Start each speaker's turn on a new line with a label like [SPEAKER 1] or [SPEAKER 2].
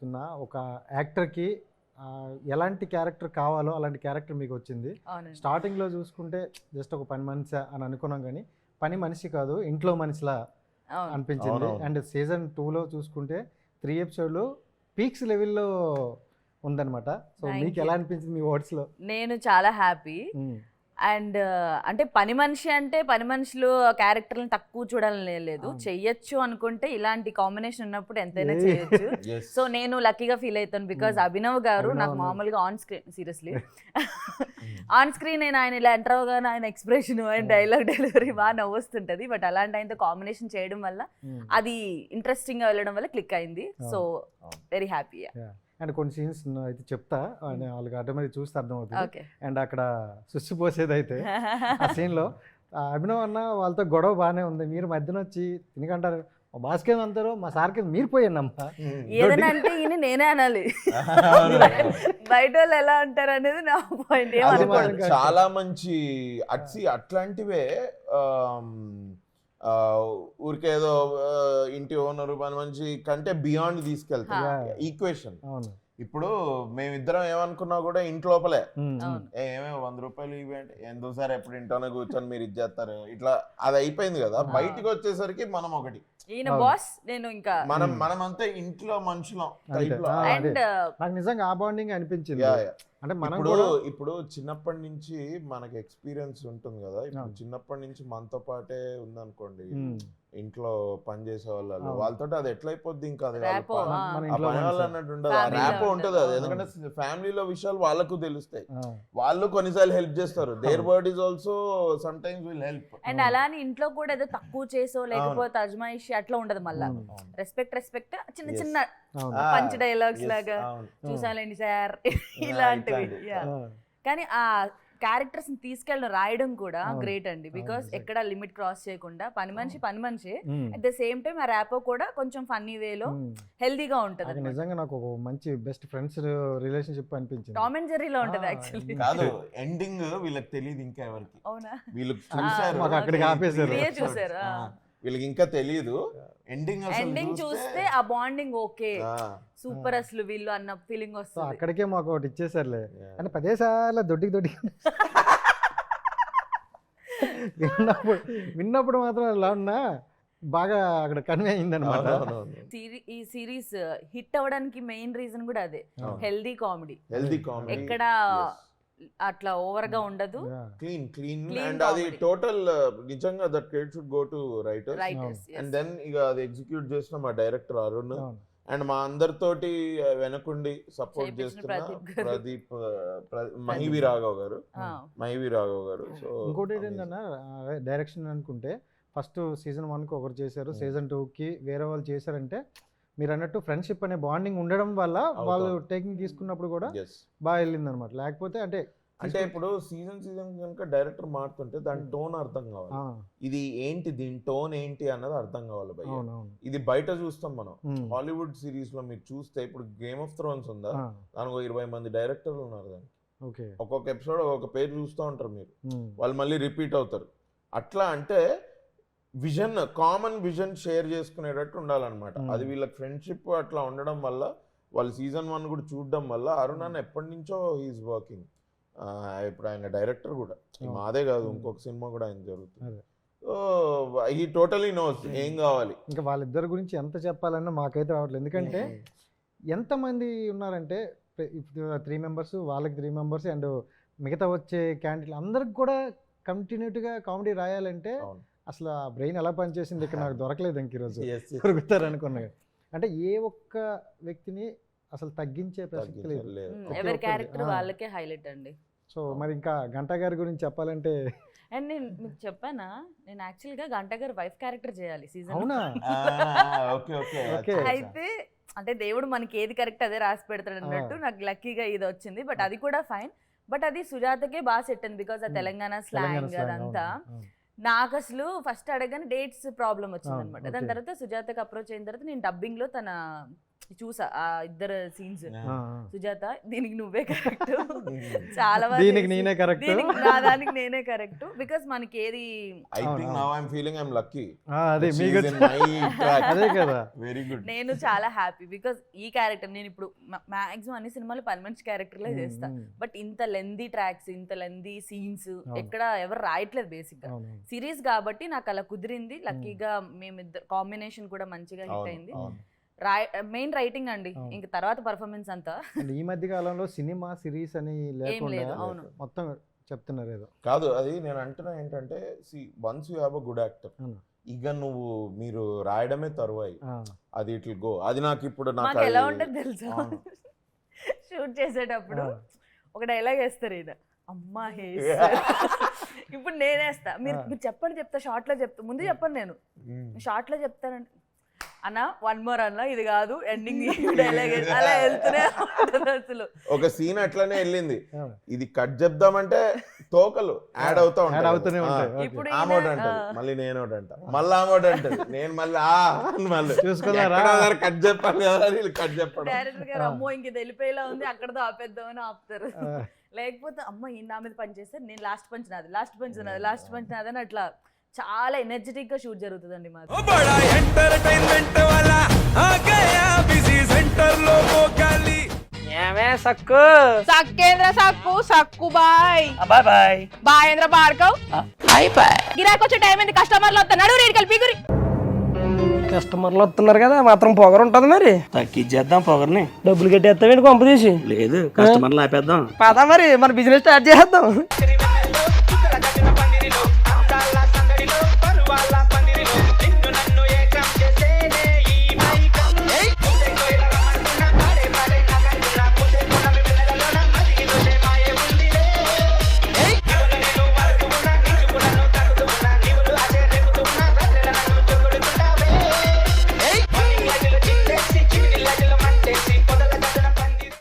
[SPEAKER 1] చెప్తున్నా ఒక యాక్టర్కి ఎలాంటి క్యారెక్టర్ కావాలో అలాంటి క్యారెక్టర్ మీకు వచ్చింది స్టార్టింగ్లో చూసుకుంటే జస్ట్ ఒక పని మనిషి అని అనుకున్నాం కానీ పని మనిషి కాదు ఇంట్లో మనిషిలా అనిపించింది. అండ్ సీజన్ టూలో చూసుకుంటే త్రీ ఎపిసోడ్లు పీక్స్ లెవెల్లో ఉందన్నమాట. సో మీకు. ఎలా అనిపించింది మీ వర్డ్స్లో?
[SPEAKER 2] నేను చాలా హ్యాపీ. అండ్ అంటే పని మనిషి అంటే పని మనుషులు క్యారెక్టర్లను తక్కువ చూడాలని లేదు. చెయ్యొచ్చు అనుకుంటే ఇలాంటి కాంబినేషన్ ఉన్నప్పుడు ఎంతైనా. చేయొచ్చు. సో నేను లక్కీగా ఫీల్ అవుతాను బికాజ్
[SPEAKER 1] Hmm.
[SPEAKER 2] అభినవ్ గారు నాకు. మామూలుగా on screen seriously on screen నేను ఆయన ఇలా ఎంటర్ అవగానే ఆయన ఎక్స్ప్రెషన్ ఆయన
[SPEAKER 1] Hmm.
[SPEAKER 2] డైలాగ్ డెలివరీ బాగా నవ్వొస్తుంటది బట్ అలాంటి ఆయనతో కాంబినేషన్ చేయడం వల్ల అది ఇంట్రెస్టింగ్గా వెళ్ళడం వల్ల క్లిక్ అయింది సో
[SPEAKER 3] అవును.
[SPEAKER 2] వెరీ హ్యాపీ
[SPEAKER 1] అండ్ కొన్ని సీన్స్ అయితే చెప్తా వాళ్ళకి ఆటోమేటిక్ చూస్తే అర్థమవుతుంది. అండ్ అక్కడ సుస్సు పోసేది అయితే ఆ సీన్లో అభినవ్ అన్న వాళ్ళతో గొడవ బాగానే ఉంది. మీరు మధ్యన వచ్చి తినకంటారు. మా బాస్కే అంటారు మా సార్కి మీరు
[SPEAKER 3] Hmm.
[SPEAKER 2] ఏదైనా అంటే ఈయన నేనే అనాలి. బయట వాళ్ళు ఎలా ఉంటారు అనేది నా పాయింట్.
[SPEAKER 3] చాలా మంచి అట్సి అట్లాంటివే ఊరికేదో ఇంటి ఓనర్ పని మంచి కంటే బియాండ్ తీసుకెళ్తాం
[SPEAKER 1] Yeah.
[SPEAKER 3] ఈక్వేషన్.
[SPEAKER 1] అవును.
[SPEAKER 3] ఇప్పుడు మేమిద్దరం ఏమనుకున్నా కూడా ఇంటి లోపలే.
[SPEAKER 1] ఉమ్, ఉమ్.
[SPEAKER 2] అవును
[SPEAKER 3] ఏ, ఏమే వంద రూపాయలు ఇవ్వండి ఎందుకు సార్ ఎప్పుడు ఇంట్లోనే కూర్చొని మీరు ఇది చేస్తారు? ఇట్లా అది అయిపోయింది కదా. బయటికి వచ్చేసరికి మనం ఒకటి.
[SPEAKER 2] ఈయన. బాస్ నేను ఇంకా
[SPEAKER 3] మనం. మనం అంతా. ఇంట్లో మనుషులం
[SPEAKER 1] నాకు నిజంగా ఆ బాండింగ్ అనిపించింది. అంటే మనం
[SPEAKER 3] ఇప్పుడు
[SPEAKER 1] కూడా
[SPEAKER 3] ఇప్పుడు చిన్నప్పటి నుంచి మనకి ఎక్స్పీరియన్స్ ఉంటుంది కదా ఇప్పుడు. చిన్నప్పటి నుంచి మనతో పాటే ఉందనుకోండి ఇంట్లో పని చేసే వాళ్ళు. వాళ్ళతో అది ఎట్లయిపోద్ది ఇంకా? అది పని. వాళ్ళు. అన్నట్టు ఉండదు. ర్యాపో
[SPEAKER 2] ఉంటుంది.
[SPEAKER 3] అది. ఎందుకంటే ఫ్యామిలీలో విషయాలు వాళ్ళకు తెలుస్తాయి. వాళ్ళు కొన్నిసార్లు హెల్ప్ చేస్తారు. There. Word is also sometimes will help.
[SPEAKER 2] And అలా అని ఇంట్లో కూడా ఏదో తక్కువ చేసో లేకపోతే అజమాయిషి అట్లా ఉండదు మళ్ళా. రెస్పెక్ట్ రెస్పెక్ట్ చిన్న. చిన్న పంచ్ డైలాగ్స్ లాగా. చూసాలండి సార్. ఇలాంటివి. కానీ ఆ క్యారెక్టర్స్ తీసుకెళ్ళడం రాయడం కూడా. గ్రేట్ అండి. బికాస్. ఎక్కడ లిమిట్ క్రాస్ చేయకుండా పని మనిషి పని మనిషి అట్ ద సేమ్ టైం ఆ ర్యాపో కూడా కొంచెం ఫన్నీ వేలో. హెల్దీగా ఉంటది
[SPEAKER 1] నిజంగా నాకు ఒక మంచి బెస్ట్ ఫ్రెండ్స్ రిలేషన్షిప్ అనిపించింది.
[SPEAKER 2] టామ్ అండ్ జెర్రీలో ఉంటది యాక్చువల్లీ
[SPEAKER 3] కాదు ఎండింగ్ వీళ్ళకి తెలియదు ఇంకా ఎవరికి.
[SPEAKER 2] అవునా?
[SPEAKER 3] వీళ్ళు
[SPEAKER 2] ఆ,
[SPEAKER 3] చూసారు.
[SPEAKER 1] మాకు అక్కడికి ఆపేశారు.
[SPEAKER 2] చూసారు,
[SPEAKER 3] వీళ్ళకి ఇంకా తెలియదు ఎండింగ్
[SPEAKER 2] ఎండింగ్ చూస్తే ఆ బాండింగ్ ఓకే సూపర్. అసలు వీళ్ళు అన్న ఫీలింగ్ వస్తుంది.
[SPEAKER 1] అక్కడికే మాకు ఒకటి ఇచ్చేసారులే. అంటే పదేసార్లు దొడ్డికి దొడ్డికి విన్నప్పుడు విన్నప్పుడు మాత్రం ఎలా ఉన్నా బాగా అక్కడ కన్వే అయిందనమాట
[SPEAKER 2] సిరీ- ఈ సిరీస్ హిట్ అవ్వడానికి మెయిన్ రీజన్ కూడా అదే. హెల్దీ కామెడీ
[SPEAKER 3] హెల్దీ కామెడీ
[SPEAKER 2] ఎక్కడ అట్లా ఓవర్గా ఉండదు.
[SPEAKER 3] క్లీన్ క్లీన్ అండ్ అది. టోటల్ నిజంగా that credit should go to writer
[SPEAKER 2] writers
[SPEAKER 3] and then ఇక అది ఎగ్జిక్యూట్ చేసిన మా డైరెక్టర్ అరుణ్. అండ్ మా అందరితోటి uh, వెనకుండి సపోర్ట్ చేస్తున్న
[SPEAKER 2] ప్రదీప్
[SPEAKER 3] uh, మహివి రాఘవ్ గారు. మహివి రాఘవ్ గారు. సో
[SPEAKER 1] ఇంకోటి ఏంటన్నా డైరెక్షన్ అనుకుంటే ఫస్ట్ సీజన్ వన్కి ఒకరు చేశారు.
[SPEAKER 3] Hmm.
[SPEAKER 1] సీజన్ టూకి వేరే వాళ్ళు చేశారంటే మీరు అన్నట్టు ఫ్రెండ్షిప్ అనే బాండింగ్ ఉండడం వల్ల వాళ్ళు. టేకింగ్ తీసుకున్నప్పుడు కూడా బాగా వెళ్ళింది అనమాట లేకపోతే అంటే
[SPEAKER 3] అంటే ఇప్పుడు సీజన్ సీజన్ కనుక డైరెక్టర్ మారుతుంటే దాని
[SPEAKER 1] Hmm.
[SPEAKER 3] టోన్ అర్థం కావాలి. ఇది ఏంటి? దీని టోన్ ఏంటి? అన్నది అర్థం కావాలి భయ్య. ఇది బయట చూస్తాం మనం.
[SPEAKER 1] ఉమ్,
[SPEAKER 3] హాలీవుడ్ సిరీస్లో మీరు చూస్తే ఇప్పుడు గేమ్ ఆఫ్ థ్రోన్స్ ఉందా? దానికి ఇరవై మంది డైరెక్టర్లు ఉన్నారు దానికి.
[SPEAKER 1] ఓకే.
[SPEAKER 3] ఒక్కొక్క ఎపిసోడ్ ఒక్కొక్క పేరు చూస్తూ ఉంటారు మీరు.
[SPEAKER 1] ఉమ్,
[SPEAKER 3] వాళ్ళు మళ్ళీ రిపీట్ అవుతారు. అట్లా అంటే విజన్ కామన్ విజన్ షేర్ చేసుకునేటట్టు ఉండాలన్నమాట. అది వీళ్ళ ఫ్రెండ్షిప్ అట్లా ఉండడం వల్ల వాళ్ళు సీజన్ వన్ కూడా చూడడం వల్ల అరుణ్ అన్న ఎప్పటి నుంచో హీఈస్ వర్కింగ్ ఇప్పుడు ఆయన డైరెక్టర్ కూడా ఈ. మాదే కాదు. ఇంకొక సినిమా కూడా ఆయన జరుగుతుంది హీ టోటలీ నోస్ ఏం కావాలి
[SPEAKER 1] ఇంకా వాళ్ళిద్దరి గురించి ఎంత చెప్పాలన్నా మాకైతే రావట్లేదు ఎందుకంటే. ఎంతమంది ఉన్నారంటే త్రీ మెంబర్స్ వాళ్ళకి త్రీ మెంబర్స్ అండ్ మిగతా వచ్చే క్యాండిడేట్ అందరికి కూడా కంటిన్యూటీగా కామెడీ రాయాలంటే. అసలు ఆ బ్రెయిన్ ఎలా పనిచేసింది ఇక్కడ నాకు దొరకలేదు ఇంక ఈరోజు. దొరుకుతారు అనుకున్నా అంటే ఏ ఒక్క వ్యక్తిని అసలు తగ్గించే ప్రసక్తి లేదు
[SPEAKER 2] ఎవరి. క్యారెక్టర్. వాళ్ళకే హైలైట్ అండి
[SPEAKER 1] సో మరి ఇంకా గంటా గారి గురించి చెప్పాలంటే
[SPEAKER 2] అండ్ నేను మీకు చెప్పానా నేను యాక్చువల్గా గంట గారు వైఫ్ క్యారెక్టర్ చేయాలి సీజన్
[SPEAKER 1] అవునా
[SPEAKER 3] ఆ, ఓకే ఓకే
[SPEAKER 1] Okay.
[SPEAKER 2] అయితే అంటే దేవుడు మనకి ఏది కరెక్ట్ అదే రాసి పెడతాడు అన్నట్టు. నాకు లక్కీగా ఇది వచ్చింది బట్ అది కూడా ఫైన్ బట్ అది సుజాతకే బాగా సెట్ అయింది బికాస్ ఆ. తెలంగాణ స్లాంగ్ అదంతా. నాకు అసలు ఫస్ట్ అడగానే డేట్స్ ప్రాబ్లం వచ్చింది అనమాట. దాని తర్వాత సుజాతకి అప్రోచ్ అయిన తర్వాత నేను డబ్బింగ్లో తన చూసా ఆ ఇద్దరు సీన్స్. సుజాత దీనికి నువ్వే కరెక్ట్. చాలా
[SPEAKER 1] దీనికి నేనే. correct.
[SPEAKER 2] దీనికి నా దానికి నేనే కరెక్ట్. బికాస్ మనకి ఏది
[SPEAKER 3] I think now I'm feeling I'm lucky
[SPEAKER 1] ఆ, అదే మీకు అదే కదా.
[SPEAKER 3] వెరీ గుడ్
[SPEAKER 2] నేను చాలా హ్యాపీ బికాస్ ఈ క్యారెక్టర్ నేను ఇప్పుడు మాక్సిమం అన్ని సినిమాలు పని మంచి క్యారెక్టర్లే చేస్తా. బట్ ఇంత లెందీ ట్రాక్స్ ఇంత లెందీ సీన్స్. ఎక్కడ ఎవరు రాయట్లేదు
[SPEAKER 1] బేసిక్గా.
[SPEAKER 2] సిరీస్ కాబట్టి నాకు అలా కుదిరింది. లక్కీగా మేమిద్దరు కాంబినేషన్ కూడా మంచిగా హిట్ అయింది. రాయ్ మెయిన్ రైటింగ్ అండి. ఇంక తర్వాత పర్ఫార్మెన్స్ అంతా
[SPEAKER 1] ఈ మధ్య కాలంలో సినిమా సిరీస్ అని లేకుండా. మొత్తం చెప్తున్నారు ఏదో
[SPEAKER 3] కాదు అది నేను అంటున్నా ఏంటంటే see once you have a good actor. ఇక నువ్వు మీరు రాయడమే తరువాయి అది ఇట్లా గో అది నాకు ఇప్పుడు నాకు
[SPEAKER 2] ఎలా ఉంటుంది తెలుసా. షూట్ చేసేటప్పుడు. ఒక డైలాగ్ వేస్తారు ఈయన అమ్మా హే ఇప్పుడు నేనేస్తా మీరు. మీరు చెప్పండి చెప్తా షార్ట్లో చెప్తా ముందు చెప్పండి నేను. షార్ట్లో చెప్తానంటే అన్న వన్ మోర్ అన్న ఇది కాదు ఎండింగ్ డైలాగ్ అలా వెళ్తూనే అసలు.
[SPEAKER 3] ఒక సీన్ అట్లనే వెళ్ళింది. ఇది కట్ చెప్దామంటే తోకలు యాడ్ అవుతా
[SPEAKER 1] యాడ్ అవుతూనే ఉంటాయి.
[SPEAKER 2] ఇప్పుడు
[SPEAKER 3] ఆమోడ్ అంటది. మళ్ళీ నేను ఒకటి అంట. మళ్ళీ ఆమోడ్ అంటది. నేను మళ్ళీ ఆ మళ్ళీ.
[SPEAKER 1] చూసుకున్నారా?
[SPEAKER 3] కట్ చెప్పాలి కదా వీళ్ళు కట్ చెప్పడం.
[SPEAKER 2] డైరెక్టర్ గారు అమ్మో ఇంక ఇది వెళ్ళిపోయేలా ఉంది అక్కడతో ఆపేద్దామని ఆపుతారు. లేకపోతే అమ్మ ఈ నా మీద పని చేస్తే నేను లాస్ట్ పంచ్ నాది లాస్ట్ పంచ్ నాది లాస్ట్ పంచ్ నాది అని అట్లా చాలా ఎనర్జెటిక్గా షూట్ జరుగుతుందండి
[SPEAKER 4] మాకు.
[SPEAKER 5] ఏమే సక్కు?
[SPEAKER 6] సక్కేంద్ర సక్కు సక్కు bye.
[SPEAKER 5] Bye bye.
[SPEAKER 6] బాయేంద్ర Bhargav
[SPEAKER 5] bye bye.
[SPEAKER 6] గిరాకి వచ్చే టైం ఏంది? కస్టమర్లు వస్తున్నాడు రేడికల్ పిగురి
[SPEAKER 5] కస్టమర్లు వస్తున్నారు కదా మాత్రం పొగరు ఉంటుంది మరి. తగ్గించేద్దాం పొగర్ని. డబ్బులు కట్టేస్తామేంటి కొంప తీసి? లేదు కస్టమర్లు ఆపేద్దాం పదా మరి మన బిజినెస్ స్టార్ట్ చేద్దాం.